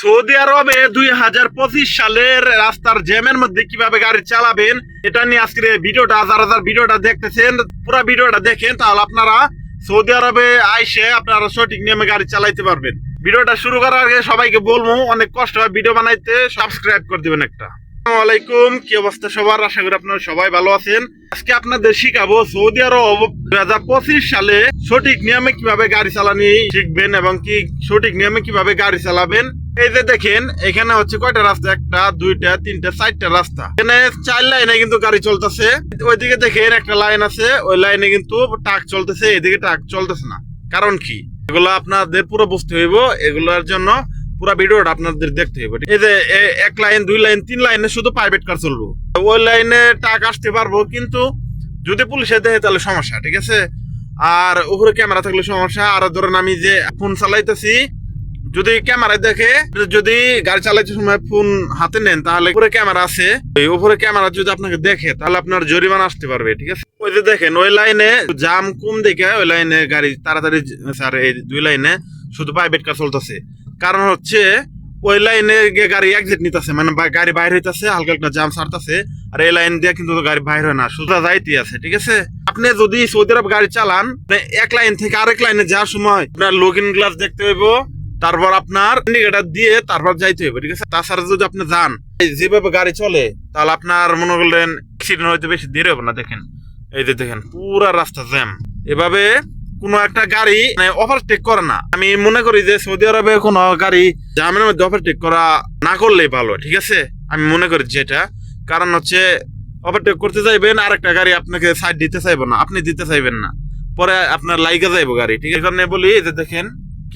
Saudi আরবে দুই হাজার পঁচিশ সালের রাস্তার জ্যামের মধ্যে কীভাবে গাড়ি চালাবেন, এটা নিয়ে আজকের এই ভিডিওটা, যারা যারা ভিডিওটা দেখতেছেন, পুরো ভিডিওটা দেখেন, তাহলে আপনারা সৌদি আরবে আইসে আপনারা সঠিক নিয়মে গাড়ি চালাইতে পারবেন। ভিডিওটা শুরু করার আগে সবাইকে বলব, অনেক কষ্ট হয় ভিডিও বানাইতে, সাবস্ক্রাইব করে দিবেন একটা। আলাইকুম, কি অবস্থা সবার? আশা করি আপনারা সবাই ভালো আছেন। আজকে আপনাদের শিখাবো সৌদি আরব দুই হাজার পঁচিশ সালে সঠিক নিয়মে কীভাবে গাড়ি চালানি শিখবেন এবং কি সঠিক নিয়মে কীভাবে গাড়ি চালাবেন। এই যে দেখেন, এখানে হচ্ছে কয়টা রাস্তা? একটা, দুইটা, তিনটা, চারটা রাস্তা। এখানে চার লাইনে কিন্তু গাড়ি চলতেছে। ওইদিকে দেখেন একটা লাইন আছে, ওই লাইনে কিন্তু ট্রাক চলতেছে, এদিকে ট্রাক চলতেছে না। কারণ কি? এগুলো আপনাদের পুরো বুঝতে হইব, এগুলোর জন্য পুরো ভিডিওটা আপনাদের দেখতে হবে এই যে এক লাইন, দুই লাইন, তিন লাইনে শুধু প্রাইভেট কার চলবো। ওই লাইনে টাক আসতে পারব, কিন্তু যদি পুলিশে দেয় তাহলে সমস্যা, ঠিক আছে? আর উপরে ক্যামেরা থাকলে সমস্যা। আর ধরেন আমি যে ফোন চালাইতেছি যদি ক্যামেরায় দেখে, যদি গাড়ি চালাইতে সময় ফোন হাতে নেন, তাহলে উপরে ক্যামেরা আছে। ওই উপরে ক্যামেরা যদি আপনাকে দেখে, তাহলে আপনার জরিমানা আসতে পারবে, ঠিক আছে? ওই যে দেখেন, ওই লাইনে জাম কম দেখে, ওই লাইনে গাড়ি তাড়াতাড়ি স্যার, এই দুই লাইনে শুধু প্রাইভেট কার চলতেছে। কারণ হচ্ছে, ওই লাইনে গিয়ে গাড়ি এক্সিট নিতেছে মানে গাড়ি বাইর হইতাছে, হালকা একটা জাম সারতেছে আর এই লাইন দিয়ে কিন্তু গাড়ি বাইর হয় না সোজা যাইতে আছে, ঠিক আছে? আপনি যদি সৌদি আরব গাড়ি চালান মানে এক লাইন থেকে আরেক লাইনে যাওয়ার সময় আপনার লগিন গ্লাস দেখতে হইব তারপর আপনার ইন্ডিকেটার দিয়ে তারপর যাইতে হবে ঠিক আছে? তাছাড়া যদি আপনি যান যেভাবে গাড়ি চলে, তাহলে আপনার মনে করলেন অ্যাক্সিডেন্ট হইতে বেশি দেরি হবে না, দেখেন। এই যে দেখেন, পুরা রাস্তা জ্যাম এভাবে কোনো একটা গাড়ি মানে ওভারটেক করে না। আমি মনে করি যে সৌদি আরবে কোনো গাড়ি জামের মধ্যে ওভারটেক করা না করলেই ভালো, ঠিক আছে? আমি মনে করি যেটা। কারণ হচ্ছে ওভারটেক করতে চাইবেন আর একটা গাড়ি আপনাকে সাইড দিতে চাইব না, আপনি দিতে চাইবেন না। পরে আপনার লাইকে যাইবো গাড়ি, ঠিক আছে? বলি যে দেখেন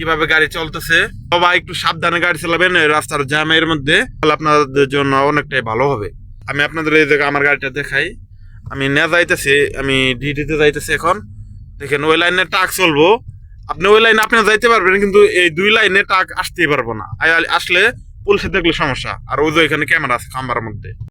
কীভাবে গাড়ি চলতেছে? সবাই একটু সাবধানে গাড়ি চালাবেন রাস্তার জ্যামের মধ্যে। তাহলে আপনাদের জন্য অনেকটাই ভালো হবে। আমি আপনাদের এই জায়গায় আমার গাড়িটা দেখাই। আমি না যাইতেছি, আমি ডিউটিতে যাইতেছি এখন। দেখেন, ওই লাইনে ট্রাক চলবো। আপনি ওই লাইনে আপনি যাইতে পারবেন, কিন্তু এই দুই লাইনে ট্রাক আসতেই পারব না। আসলে পুলিশে দেখলে সমস্যা। আর ওই যে এখানে ক্যামেরা আছে খাম্বার মধ্যে।